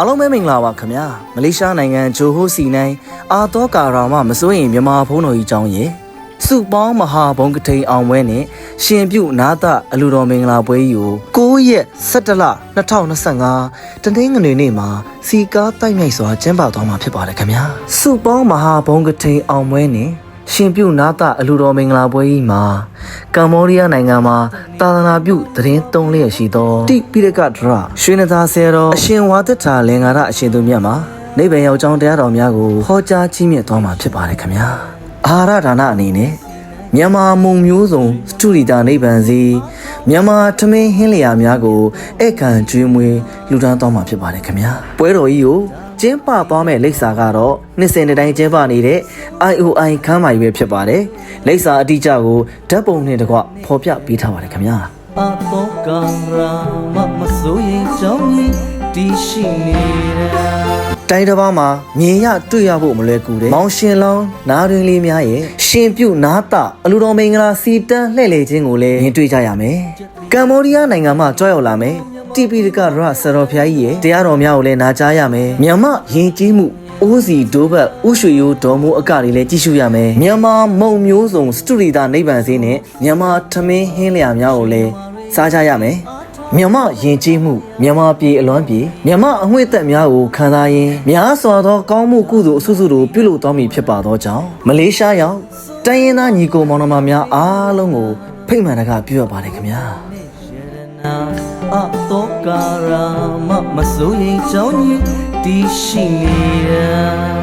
အားလုံးပဲမင်္ဂလာပါခင်ဗျာမလေးရှားနိုင်ငံဂျိုဟိုစီနိုင်အာတော့ကာရာမမစိုးရင်မြန်မာဖုန်းတော်ကြီးကျောင်းရေစုပေါင်းမဟာဘုံကထိန်အောင်ပွဲနဲ့ရှင်ပြုနာသအလူတော်မင်္ဂလာပွဲကြီးကို9ရက်17လ2025တနင်္ဂနွေနေ့မှာစီကားတိုက်မြိုက်စွာကျင်းပသွားမှာဖြစ်ပါတယ်ခင်ဗျာစုပေါင်းမဟာဘုံကထိန်အောင်ပွဲနဲ့ ရှင်ပြုနာသအလူတော်မင်္ဂလာပွဲကြီးမှာကမ္ဘောဒီးယားနိုင်ငံမှာသာသနာပြုသတင်းသုံးလျက်ရှိသောတိပိရကဒရရွှေနသာဆယ်တော်အရှင်ဝါသတ္ထာလင်္ကာရအရှင်သူမြတ်မှာနိဗ္ဗာန်ရောက်ကြောင်းတရားတော်များကိုဟောကြားကြီးမြတ်သွားမှာဖြစ်ပါတယ်ခင်ဗျာအာဟာရဒါနအနေနဲ့မြန်မာမုံမျိုးစုံစတူဒီတာနိဗ္ဗာန်စီမြန်မာထမင်းဟင်းလျာများကိုဧကန်ကျွေးမွေးလူဒန်းသွားမှာဖြစ်ပါတယ်ခင်ဗျာပွဲတော်ကြီးကို ကျင်းပသွားမဲ့လိပ်စာကတော့နှစ်စဉ်တစ်တိုင်းကျင်းပနေတဲ့ IOI ခန်းမကြီးပဲဖြစ်ပါတယ်လိပ်စာအတိအကျကိုဓာတ်ပုံနဲ့တကွဖော်ပြပေးထားပါတယ်ခင်ဗျာအတော့ကံရာမမစိုးရင်ကြောင်းကြီးတီးရှိနေတာတိုင်းတစ်ပါးမှာမြင်ရတွေ့ရဖို့မလွယ်ကူတဲ့မောင်ရှင်လောင်းနားတွင်လေးများရဲ့ရှင်ပြုနားတအလူတော်မင်္ဂလာစီတန်းလှည့်လည်ခြင်းကိုလည်းမြင်တွေ့ကြရမယ်။ကမ္ဘောဒီးယားနိုင်ငံမှာကြွရောက်လာမယ်။ တီပီတကရဆရော်ဖျားကြီးရဲ့တရားတော်များကိုလည်းနာကြားရမယ်။မြန်မာယဉ်ကျေးမှုအိုးစီဒိုးဘတ်ဥရွှေရိုးဒေါ်မိုးအကတွေလည်းကြည့်ရှုရမယ်။မြန်မာမုံမျိုးစုံစတူဒီတာနိဗ္ဗာန်စင်းနဲ့မြန်မာထမင်းဟင်းလျာများကိုလည်းစားကြရမယ်။မြမယဉ်ကျေးမှုမြမပြည်အလွမ်းပြည်မြမအငွေ့သက်များကိုခံစားရင်းများစွာသောကောင်းမှုကုသိုလ်အဆုစုတို့ပြုလုပ်တော်မူဖြစ်ပါသောကြောင့်မလေးရှားရောက်တိုင်းရင်းသားညီကိုမောင်နှမများအားလုံးကိုဖိတ်မှန်တကပြုရပါတယ်ခင်ဗျာနာအတော့ ကရာမမစိုးရင်ကြောင်းကြီးတီးရှိနေတာ